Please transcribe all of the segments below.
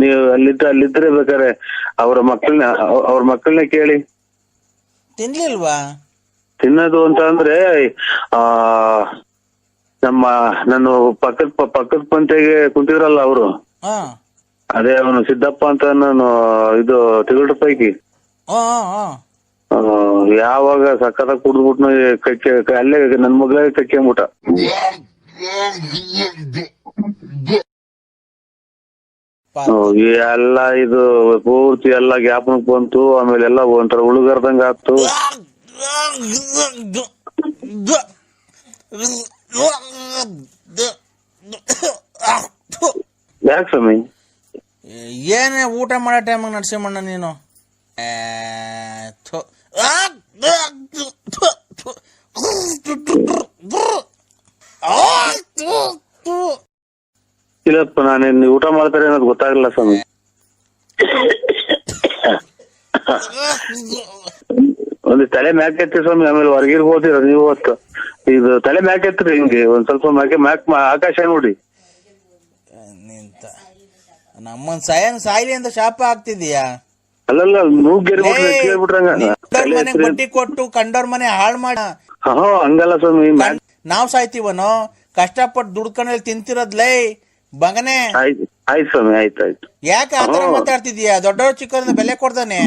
ನೀವು ಅಲ್ಲಿದ್ದ ಅಲ್ಲಿದ್ರೆ ಬೇಕಾರೆ ಅವ್ರ ಮಕ್ಕಳನ್ನ ಅವ್ರ ಮಕ್ಕಳನ್ನ ಕೇಳಿ ತಿನ್ಲಿಲ್ವಾ ತಿನ್ನೋದು ಅಂತ ಅಂದ್ರೆ ಆ ನಮ್ಮ ನಾನು ಪಕ್ಕದ ಪಕ್ಕದ ಪಂತೆಗೆ ಕುಂತಿದ್ರಲ್ಲ ಅವರು ಹಾ ಅದೇ ಅವನು ಸಿದ್ದಪ್ಪ ಅಂತ ನಾನು ಇದು ತಿರುಗಡ ಪೈಕಿ ಯಾವಾಗ ಸಕ್ಕತ್ತ ಕುಡ್ದ್ಬಿಟ್ನು ಕಕ್ಕೆ ಅಲ್ಲೇ ನನ್ ಮಗ್ಳೇ ಕಕ್ಕೆಂಬಿಟ್ಟ ಪಾಪ. ಎಲ್ಲ ಇದು ಪೂರ್ತಿ ಎಲ್ಲ ಗ್ಯಾಪ್ ಬಂತು ಆಮೇಲೆ ಎಲ್ಲ ಒಂಥರ ಉಳುಗರ್ದಂಗ ಆತು ಯಾಕೆ ಸ್ವಾಮಿ? ಏನೇ ಊಟ ಮಾಡೋ ಟೈಮಾಗ ನಡ್ಸಿಮಣ್ಣ ನೀನು. ಆ. ಇಲ್ಲಪ್ಪ ನಾನೇನ್ ನೀವು ಊಟ ಮಾಡ್ತಾರೆ ಅನ್ನೋದು ಗೊತ್ತಾಗಲ್ಲ ಸ್ವಾಮಿ. ಒಂದು ತಲೆ ಮ್ಯಾಕ್ ಎತ್ತಿ ಸ್ವಾಮಿ ಆಮೇಲೆ ಹೊರಗಿರ್ ಹೋದಿರ ನೀವು ಹೊತ್ತು. ಇದು ತಲೆ ಮ್ಯಾಕ್ ಎತ್ತಿರಿ ಹಿಂಗೆ ಒಂದ್ ಸ್ವಲ್ಪ ಮ್ಯಾಕೆ ಮ್ಯಾಕ್ ಆಕಾಶ ನೋಡಿ. ನಿಂತ. ನಮ್ಮನ್ ಸಾಯನ್ ಸಾಯ್ಲಿ ಅಂತ ಶಾಪ ಆಗ್ತಿದ್ಯಾ ಅಲ್ಲಲ್ಲ ನೂಗ್ಗೆರಿ ಕಂಡೋರ್ ಬಡ್ಡಿ ಕೊಟ್ಟು ಕಂಡೋರ್ ಮನೆ ಹಾಳ್ ಮಾಡ. ಹಾ ಹಂಗಲ್ಲ ಸ್ವಾಮಿ ನಾವ್ ಸಾಯ್ತೀವನೋ? ಕಷ್ಟಪಟ್ಟು ದುಡ್ಕೊಂಡಲ್ಲಿ ತಿಂತಿರೋದ್ಲೇ ಮಗನೇ ಆಯ್ತು ಆಯ್ತು ಸ್ವಾಮಿ ಆಯ್ತು ಆಯ್ತು. ಯಾಕೆ ಆತರ ಹ್ಮ್. ಮಾತಾಡ್ತಿದೀಯ ದೊಡ್ಡವ್ರು ಚಿಕ್ಕವ್ರನ್ನ ಬೆಲೆ ಕೊಡ್ತಾನೆ.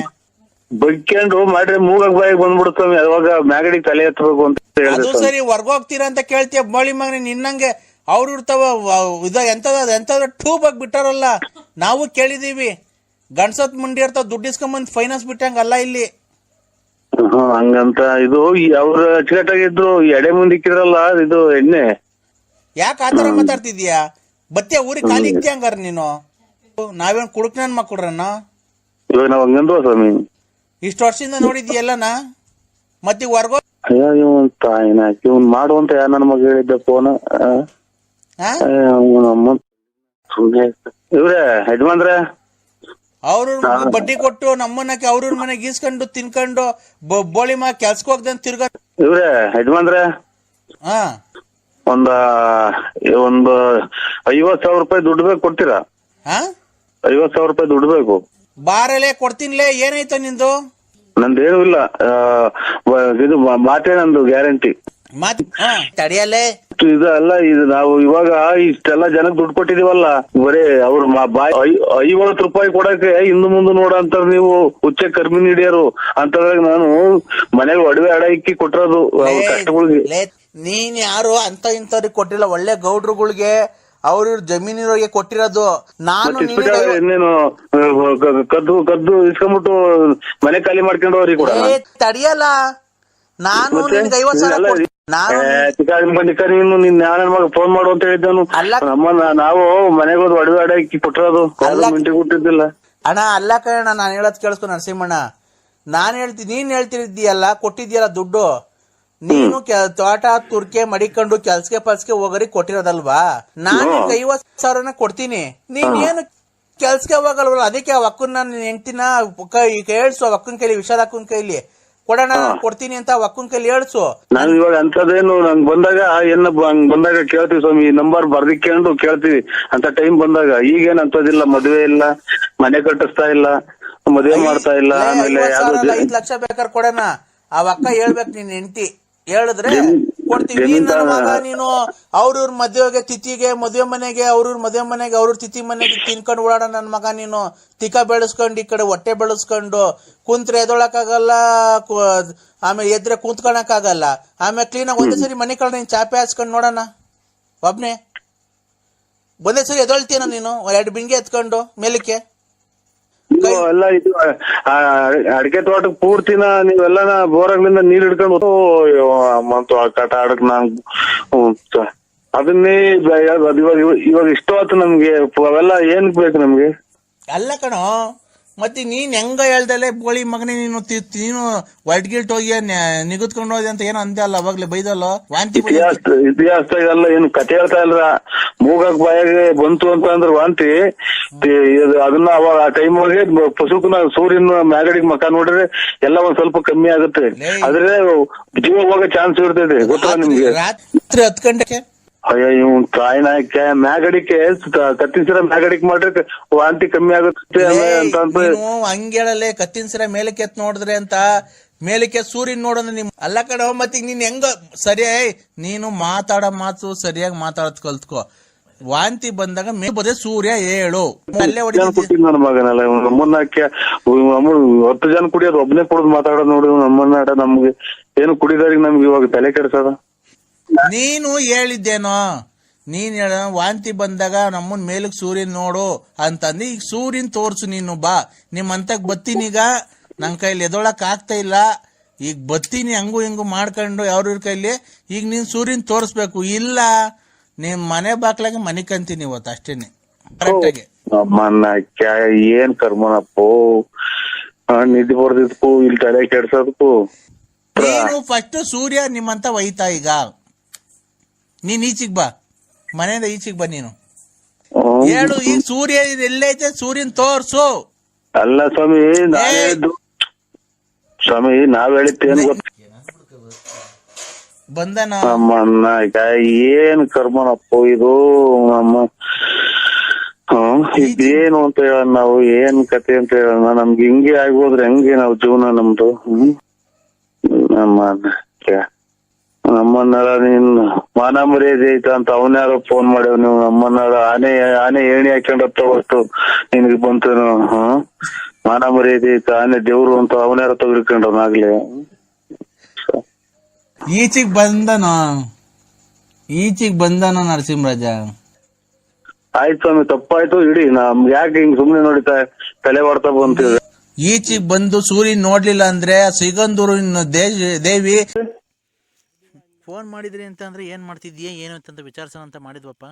ಬಗ್ಕೊಂಡು ಮಾಡ್ರೆ ಮೂಗ ಬಾಯಿಗೆ ಬಂದ್ಬಿಡುತ್ತೆ ಸ್ವಾಮಿ. ಅವಾಗ ಮ್ಯಾಗಡಿಗೆ ತಲೆ ಎತ್ತಬೇಕು ಅಂತ ಅದು ಹೇಳಿದೆ ಸ್ವಾಮಿ. ಸರಿ ಹೊರ್ಗೋಗ್ತೀರಾ ಅಂತ ಕೇಳ್ತೀಯ ಮೊಳಿ ಮಗನೇ ನಿನ್ನಂಗೆ ಅವ್ರು ಇರ್ತಾವ ವ- ಇದ ಎಂತದ ಎಂತದ ಟ್ಯೂಬ್ ಆಗಿ ಬಿಟ್ಟಾರಲ್ಲ. ನಾವು ಕೇಳಿದೀವಿ. ಗಂಡ್ಸತ್ ಮುಂಡಿ ಇರ್ತಾವ ದುಡ್ಡು ಇಸ್ಕೊಂಬಂದ್ ಫೈನಾನ್ಸ್ ಬಿಟ್ಟಂಗ ಅಲ್ಲ ಇಲ್ಲಿ. ಹಾ ಹಂಗಂತ ಇದು ಈ ಅವ್ರ ಅಚ್ಚುಕಟ್ಟಾಗಿದ್ರು ಈ ಎಡೆ ಮುಂದಿಕ್ಕಿದ್ರಲ್ಲ ಇದು ಎಣ್ಣೆ. ಯಾಕೆ ಆತರ ಮಾತಾಡ್ತಿದೀಯ ಬತ್ತೆ ಊರಿಗೆ ಖಾಲಿ ಇಕ್ತಿ ಹಂಗಾರ ನೀನು? ನಾವೇನ್ ಕುಡುಕ್ನ ನನ್ ಮಕ್ಕಳ್ರನ್ನ ಇವಾಗ ನಾವ್ ಹಂಗಂದ್ವ ಸ್ವಾಮಿ. ಇಷ್ಟು ವರ್ಷದಿಂದ ನೋಡಿದ್ಯಲ್ಲನ? ಮತ್ತೀಗ ವರ್ಗೋ ಅಯ್ಯೋ ಇವನ್ ತಾಯಿನ ಇವನ್ ಮಾಡುವಂತ ಯಾರ ನನ್ನ ಮಗ ಹೇಳಿದ್ದ ಫೋನ್ ಹಾ ಅಮ್ಮ ಸುಮ್ನೆ ಇವ್ರೆ ಯಜಮಾನ್ರೆ? ಅವ್ರ ಬಡ್ಡಿ ಕೊಟ್ಟು ನಮ್ಮನ್ನ ಅವ್ರ ಮನೆಗೆ ಗೀಸ್ಕೊಂಡು ತಿನ್ಕೊಂಡು ಬೊ- ಬೋಳಿ ಮಾ ಕೆಲ್ಸಕ್ಕೆ ಹೋಗ್ದಂತ ತಿರ್ಗ ಇವ್ರೆ ಯಜಮಾನ್ರೆ? ಹಾ ಒಂದ ಒಂದು ಐವತ್ ಸಾವಿರ ರೂಪಾಯಿ ದುಡ್ಡು ಬೇಕು ಕೊಡ್ತೀರಾ? ಹಾ? ಐವತ್ ಸಾವಿರ ರೂಪಾಯಿ ದುಡ್ಡು ಬೇಕು. ಬಾರಲೆ ಕೊಡ್ತೀನಿಲೇ ಏನಾಯ್ತು ನಿಂದು? ನಂದೇನು ಇಲ್ಲ ಆ, ವ- ಇದು ಮಾ- ಮಾತೇ ನಂದು ಗ್ಯಾರಂಟಿ. ಮತ್ ಹಾ, ತಡಿಯಲೇ ಇದು ಅಲ್ಲ ಇದು ನಾವು ಇವಾಗ ಇಷ್ಟೆಲ್ಲ ಜನಕ್ಕೆ ದುಡ್ಡು ಕೊಟ್ಟಿದೀವಲ್ಲ ಬರೇ ಅವ್ರ ಮಾ- ಬಾಯ್ ಐ- ಐವತ್ ರೂಪಾಯಿ ಕೊಡಕ್ಕೆ ಹಿಂದ್ ಮುಂದೆ ನೋಡಂತಾರ ನೀವು ಹುಚ್ಚ ಕರ್ಮಿ ಹಿಡಿಯರು. ಅಂತ ನಾನು ಮನೆಗೆ ಒಡವೆ ಅಡ ಇಕ್ಕಿ ಕೊಟ್ಟಿರೋದು ಅವ್ರ ಕಷ್ಟಗಳಿಗೆ. ಲೇ, ನೀನ್ ಯಾರು ಅಂತ ಇಂಥವ್ರಿಗೆ ಕೊಟ್ಟಿಲ್ಲ. ಒಳ್ಳೆ ಗೌಡ್ರುಗಳಿಗೆ ಅವ್ರ ಜಮೀನಿರೋರಿಗೆ ಕೊಟ್ಟಿರೋದು. ನಾನು ನಿನಗೆ ಇನ್ನೇನು ಕದ್ದು ಕದ್ದು ಇಸ್ಕೊಂಡ್ಬಿಟ್ಟು ಮನೆ ಖಾಲಿ ಮಾಡ್ಕೊಂಡು ಅವ್ರಿಗೆ ಕೂಡ ಏ, ತಡಿಯಲ್ಲ. ನಾನು ನಿನ್ಗೆ ಐವತ್ ಸಾವಿರ ಕೊಡ್- ನಾನು ನೀನು ನಿನ್ ಮಗ ಫೋನ್ ಮಾಡು ಅಂತ ಹೇಳಿದ್ದನು. ಅಲ್ಲ- ನಮ್ಮನ್ನ ನಾವು ಮನೆಗೆ ಹೋದ್ ಒಡವೆ ಅಡ ಇಕ್ಕಿ ಕೊಟ್ಟಿರೋದು ಅಲ್ಲ- ಮಿಂಟಿ ಕೊಟ್ಟಿದ್ದಿಲ್ಲ. ಅಣ್ಣ ಅಲ್ಲ ಕಣ ನಾನು ಹೇಳೋದ್ ಕೇಳಿಸ್ಕೊ ನರಸಿಂಹಣ್ಣ. ನಾನು ಹೇಳ್ತೀನಿ ನೀನ್ ಹೇಳ್ತಿದ್ದೀಯಲ್ಲ ಕೊಟ್ಟಿದ್ಯಲ್ಲ ದುಡ್ಡು. ನೀನು ತೋಟ ತುರ್ಕೆ ಮಡಿಕೊಂಡು ಕೆಲ್ಸಕ್ಕೆ ಪಲ್ಸಕ್ಕೆ ಹೋಗರಿ ಕೊಟ್ಟಿರೋದಲ್ವಾ? ನಾನು ಐವತ್ತು ಐವತ್ ಸಾವಿರನ ಕೊಡ್ತೀನಿ. ನೀನ್ ಏನು ಕೆಲ್ಸಕ್ಕೆ ಹೋಗಲ್ವಲ್ಲ ಅದಕ್ಕೆ ಆ ಅಕ್ಕನ ನಿನ್ ಹೆಂಡ್ತಿನ ಕೈ ಹೇಳ್ಸು ಆ ಅಕ್ಕನ ಕೈಲಿ ವಿಷಾದ ಅಕ್ಕನ ಕೈಲಿ. ಕೊಡೋಣ ಕೊಡ್ತೀನಿ ಅಂತ ಆ ಅಕ್ಕನ ಕೈಲಿ ಹೇಳ್ಸು ನಾನು ಇವಾಗ ಅಂತದೇನು ನಂಗ್ ಬಂದಾಗ ಏನ ಹಂಗ್ ಬಂದಾಗ ಕೇಳ್ತೀವಿ ಸ್ವಾಮಿ ನಂಬರ್ ಬರ್ದಿಕೊಂಡು ಕೇಳ್ತೀವಿ. ಅಂತ ಟೈಮ್ ಬಂದಾಗ ಈಗೇನ್ ಅಂತದಿಲ್ಲ ಮದ್ವೆ ಇಲ್ಲ ಮನೆ ಕಟ್ಟಿಸ್ತಾ ಇಲ್ಲ ಮದ್ವೆ ಮಾಡ್ತಾ ಇಲ್ಲ ಆಮೇಲೆ ಐದ್ ಲಕ್ಷ ಬೇಕಾದ್ರೆ ಕೊಡೋಣ. ಆ ಅಕ್ಕ ಹೇಳ್ಬೇಕು ನಿನ್ ಹೆಂಡತಿ. ಹೇಳಿದ್ರೆ ಕೊಡ್ತೀವಿ ನನ್ನ ಮಗ ನೀನು ಅವ್ರವ್ರ ಮದ್ವೆಗೆ ತಿಥಿಗೆ ಮದುವೆ ಮನೆಗೆ ಅವ್ರವ್ರ ಮದ್ವೆ ಮನೆಗೆ ಅವ್ರವ್ರ ತಿಥಿ ಮನೆಗೆ ತಿನ್ಕೊಂಡು ಓಡಾಡ ನನ್ ಮಗ ನೀನು ತಿಕ ಬೆಳೆಸ್ಕೊಂಡು ಈ ಕಡೆ ಹೊಟ್ಟೆ ಬೆಳೆಸ್ಕೊಂಡು ಕುಂತ್ರೆ ಎದೊಳಕ್ಕಾಗಲ್ಲ ಆಮೇಲೆ ಎದ್ರೆ ಕುಂತ್ಕೊಳಕ್ಕಾಗಲ್ಲ ಆಮೇಲೆ ಕ್ಲೀನಾಗಿ ಒಂದೇ ಸರಿ ಮನೆ ಕಡೆ ನೀನ್ ಚಾಪೆ ಹಾಸ್ಕೊಂಡು ನೋಡೋಣ ಒಬ್ನೇ. ಒಂದೇ ಸರಿ ಎದೊಳ್ತೀನ ನೀನು ಎರಡು ಬಿಂಗೆ ಎತ್ಕೊಂಡು ಮೇಲಕ್ಕೆ. ಎಲ್ಲ ಇದು ಅಡಿಕೆ ತೋಟಕ್ ಪೂರ್ತಿನ ನೀವೆಲ್ಲ ಬೋರಾಗ್ಲಿಂದ ನೀರ್ ಹಿಡ್ಕೊಂಡು ಮತ್ತು ಆಡಕ್ ನಾನ್ ಅದನ್ನೇ ಇವಾಗ ಇವಾಗ ಇಷ್ಟ ಆಯ್ತು ನಮ್ಗೆ ಅವೆಲ್ಲ ಏನ್ ಬೇಕು ನಮ್ಗೆ? ಅಲ್ಲ ಕಣೋ ಮತ್ತೆ ನೀನ್ ಹೆಂಗ ಹೇಳ್ದಲೆ ಬೋಳಿ ಮಗನೇ ನೀನು ನೀನು ವೈಟ್ ಗಿಲ್ಟ್ ಹೋಗಿ ನಿಗದ್ಕೊಂಡು ಹೋದೆ ಅಂತ ಏನೋ ಅಂದೆ ಅಲ್ಲ ಅವಾಗ್ಲೇ ಬೈದಲ್ಲ? ವಾಂತಿ ಇತಿಹಾಸದಾಗೆಲ್ಲ ಏನು ಕತೆ ಹೇಳ್ತಾ ಇಲ್ಲ ಮೂಗಕ್ ಬಾಯಾಗೆ ಬಂತು ಅಂತ ಅಂದ್ರೆ ವಾಂತಿ. ಅದನ್ನ ಅವಾಗ ಆ ಟೈಮ್ ಒಳಗೆ ಪಶುಕನ ಸೂರ್ಯನ ಮ್ಯಾಗಡಿಗೆ ಮಕ ನೋಡಿದ್ರೆ ಎಲ್ಲ ಒಂದ್ ಸ್ವಲ್ಪ ಕಮ್ಮಿ ಆಗುತ್ತೆ. ಆದ್ರೆ ಜೀವ ಹೋಗೋ ಚಾನ್ಸ್ ಇರ್ತೈತೆ ಗೊತ್ತಾ ನಿಮ್ಗೆ? ರಾತ್ರಿ ಹತ್ ಗಂಟೆಗೆ? ಅಯ್ಯೋ ಇವ್ ತಾಯಿನ ಮ್ಯಾಗಡಿಕೆ ಕತ್ತಿಸಿರ ಮ್ಯಾಗಡಿಕೆ ಮಾಡ್ರೆ ವಾಂತಿ ಕಮ್ಮಿ ಆಗುತ್ತೆ ಹಂಗೇಳಲ್ಲೇ ಅಂತ ಅಂತ ನೀನು ಹಂಗೇಳಲೆ ಕತ್ತಿನ ಸಿರ ಮೇಲಕ್ಕೆ ಎತ್ ನೋಡಿದ್ರೆ ಅಂತ. ಮೇಲಕ್ಕೆ ಸೂರ್ಯನ್ ನೋಡೋಣ ನಿಮ್ ಅಲ್ಲ ಕಡೆ ಮತ್ತೆ ನೀನ್ ಹೆಂಗ ಸರಿ ನೀನು ಮಾತಾಡೋ ಮಾತು ಸರಿಯಾಗಿ ಮಾತಾಡೋದ್ ಕಲ್ತ್ಕೋ. ವಾಂತಿ ಬಂದಾಗ ಮೇ ಬದೇ ಸೂರ್ಯ ಏಳು. ಅಲ್ಲೇ ನನ್ನ ಮಗನಲ್ಲ ನಮ್ಮನ್ನ ಹತ್ತು ಜನ ಕುಡಿಯೋದು ಒಬ್ಬನೇ ಕುಡಿದು ಮಾತಾಡೋದು ನೋಡಿ ನಮ್ಮನ್ನ ನಮ್ಗೆ ಏನು ಕುಡಿದಾರಿಗೆ ನಮ್ಗೆ ಇವಾಗ ತಲೆ ಕೆಡ್ಸದ? ನೀನು ಹೇಳಿದ್ದೇನೋ ನೀನ್ ಹೇಳ ವಾಂತಿ ಬಂದಾಗ ನಮ್ಮನ್ ಮೇಲಕ್ ಸೂರ್ಯನ್ ನೋಡು ಅಂತಂದು ಈಗ ಸೂರ್ಯನ್ ತೋರ್ಸು ನೀನು ಬಾ. ನಿಮ್ ಅಂತಕ್ ಬತ್ತೀನೀಗ ನನ್ ಕೈಲಿ ಎದೊಳಕ್ ಆಗ್ತಾ ಇಲ್ಲ. ಈಗ ಬತ್ತೀನಿ ಹಂಗು ಹಿಂಗು ಮಾಡ್ಕೊಂಡು ಯಾವ್ರ ಕೈಲಿ. ಈಗ ನೀನ್ ಸೂರ್ಯನ್ ತೋರ್ಸ್ಬೇಕು. ಇಲ್ಲ ನಿಮ್ ಮನೆ ಬಾಕ್ಲಾಗೆ ಮನೆ ಕಂತೀನಿ ಇವತ್ತು ಅಷ್ಟೇನೆ. ನಮ್ಮನ್ನ ಏನ್ ಕರ್ಮನಪ್ಪೋ? ನಿದ್ದೆ ಬರ್ದಿದ್ಕು ಇಲ್ಲಿ ತಲೆ ಕೆಡ್ಸೋದಕ್ಕೂ ನೀನು ಫಸ್ಟ್ ಸೂರ್ಯ ನಿಮ್ಮಂತ ಒಯ್ತಾ ಈಗ. ನೀನ್ ಈಚಿಗ್ ಬಾ. ಮನೆಯಿಂದ ಈಚಿಗ್ ಬಾ ನೀನು. ಹೇಳು ಈಗ ಸೂರ್ಯ ಎಲ್ಲೈತೆ ಸೂರ್ಯನ್ ತೋರ್ಸು. ಅಲ್ಲ ಸ್ವಾಮಿ ನಾವೇ ಏ. ದು- ಸ್ವಾಮಿ ನಾವ್ ಹೇಳಿದ್ದೇನು ಗೊತ್ತ ಬಂದನ ನಮ್ಮನ್ನ ಕ್ಯಾ- ಏನ್ ಕರ್ಮನಪ್ಪ ಇದು ನಮ್ಮ ಹ್ಮ್ ಇದೇನು ಅಂತ ಹೇಳೋಣ ನಾವು ಏನ್ ಕತೆ ಅಂತ ಹೇಳೋಣ ನಮ್ಗೆ ಹಿಂಗೆ ಆಗೋದ್ರೆ ಹೆಂಗೆ ನಾವು ಜೀವನ ನಮ್ದು? ಹ್ಮ್? ನಮ್ಮನ್ನ ನಮ್ಮನ್ನೆಲ್ಲ ನೀನ್ ಮಾನ ಮರ್ಯಾದೆ ಐತ ಅಂತ ಅವನ್ಯಾರೋ ಫೋನ್ ಮಾಡ್ಯಾವ ನೀವು. ನಮ್ಮನ್ನಾರ ಆನೆ ಆನೆ ಏಣಿ ಹಾಕೊಂಡ್ ಹೊತ್ತು ನಿನಗೆ ಬಂತು ಹ್ಮ್ ಮಾನ ಮರ್ಯಾದೆ ಐತ ಆನೆ ದೇವ್ರು ಅಂತ ಅವನ್ಯಾರ ತೆಗೆದುಕೊಂಡವನಾಗ್ಲಿ ಈಚಿಗ್ ಬಂದನ? ಈಚಿಗ್ ಬಂದನ ನರಸಿಂಹರಾಜ? ಆಯ್ತು ಸ್ವಾಮಿ ತಪ್ಪಾಯ್ತು. ಇಡಿ ನಮ್ ಯಾಕೆ ಹಿಂಗ್ ಸುಮ್ನೆ ನೋಡಿತಾ ತಲೆ ಹೊಡ್ತಾ ಬಂತಿದೆ ಈಚಿಗ್ ಬಂದು ಸೂರ್ಯನ್ ನೋಡ್ಲಿಲ್ಲ ಅಂದ್ರೆ ಸಿಗಂದೂರು ದೇವಿ ಫೋನ್ ಮಾಡಿದ್ರಿ ಅಂತ ಅಂದ್ರೆ ಏನ್ ಮಾಡ್ತಿದ್ಯಾ ಏನು ಅಂತ ವಿಚಾರಿಸೋಣ ಅಂತ ಮಾಡಿದ್ವಪ್ಪ?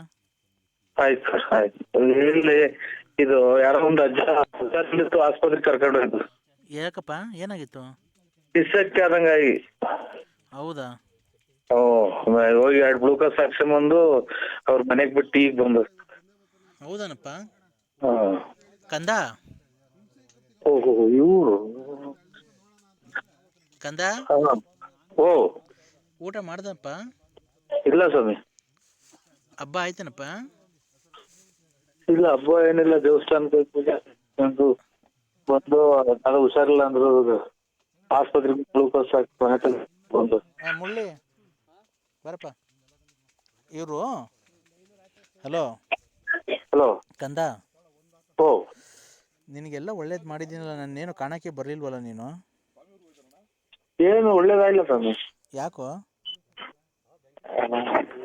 ಆಯ್ತು ಸರ್ ಆಯ್ತು. ಇಲ್ಲಿ ಇದು ಯಾರೋ ಒಂದು ಅಜ್ಜ ಹುಷಾರಿಲ್ಲಿತ್ತು ಆಸ್ಪತ್ರೆಗೆ ಕರ್ಕೊಂಡು ಹೋಯ್ತು. ಯಾಕಪ್ಪ ಏನಾಗಿತ್ತು? ಇಸಕ್ಕೆ ಆದಂಗಾಗಿ. ಹೌದಾ? ಓ ಹೋಗಿ ಎರಡು ಗ್ಲೂಕೋಸ್ ಹಾಕ್ಸ್ಕೊಂಬಂದು ಅವ್ರ ಮನೆಗ್ ಬಿಟ್ಟು ಈಗ ಬಂದು. ಹೌದನಪ್ಪ? ಹಾ ಕಂದ? ಓಹೋ ಇವ್ರು? ಕಂದ? ಓ ಊಟ ಮಾಡ್ದಪ್ಪ ಇಲ್ಲ ಸ್ವಾಮಿ. ಹಬ್ಬ ಆಯ್ತೇನಪ್ಪ? ಇಲ್ಲ ಹಬ್ಬ ಏನಿಲ್ಲ ದೇವಸ್ಥಾನಕ್ಕೆ ಹೋಗಿ ಪೂಜೆ ಬಂದು ಅದು ಹುಷಾರಿಲ್ಲ ಅಂದ್ರು ಆಸ್ಪತ್ರೆಗೆ ಗ್ಲೂಕೋಸ್ ಹಾಕಿ ಬಂದು ಆ, ಮುಳ್ಳಿ. ಬರಪ್ಪ. ಇವರು? ಹಲೋ? ಹಲೋ? ಕಂದ? ಓ ನಿನಗೆಲ್ಲ ಒಳ್ಳೇದು ಮಾಡಿದ್ದೀನಲ್ಲ ನಾನೇನು ಕಾಣಕ್ಕೆ ಬರಲಿಲ್ವಲ್ಲ ನೀನು? ಏನು ಒಳ್ಳೇದಾಗಿಲ್ಲ ಸ್ವಾಮಿ. ಯಾಕೋ?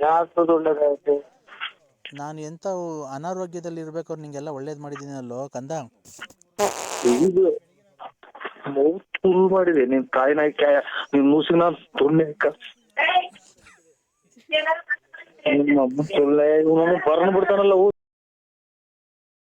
ಯಾಕದು ಒಳ್ಳೇದಾಯ್ತು. ನಾನು ಎಂತ ಅನಾರೋಗ್ಯದಲ್ಲಿ ಇರ್ಬೇಕಾದ್ರೆ ನಿಂಗೆಲ್ಲ ಒಳ್ಳೇದು ಮಾಡಿದ್ದೀನಲ್ಲೋ ಕಂದ? ಇದು ಮೌತ್ ಫುಲ್ ಮಾಡಿದೆ. ನಿನ್ ತಾಯಿ ನಾಯಿ ಕ್ಯಾ ನಿನ್ ಮೂಸಿನ ತುಣ್ಣೆ ನಿಮ್ಮ ಅಮ್ಮ ಸುಳ್ಳೆ ಇವನು ಬರ್ನ್ ಬಿಡ್ತಾನಲ್ಲ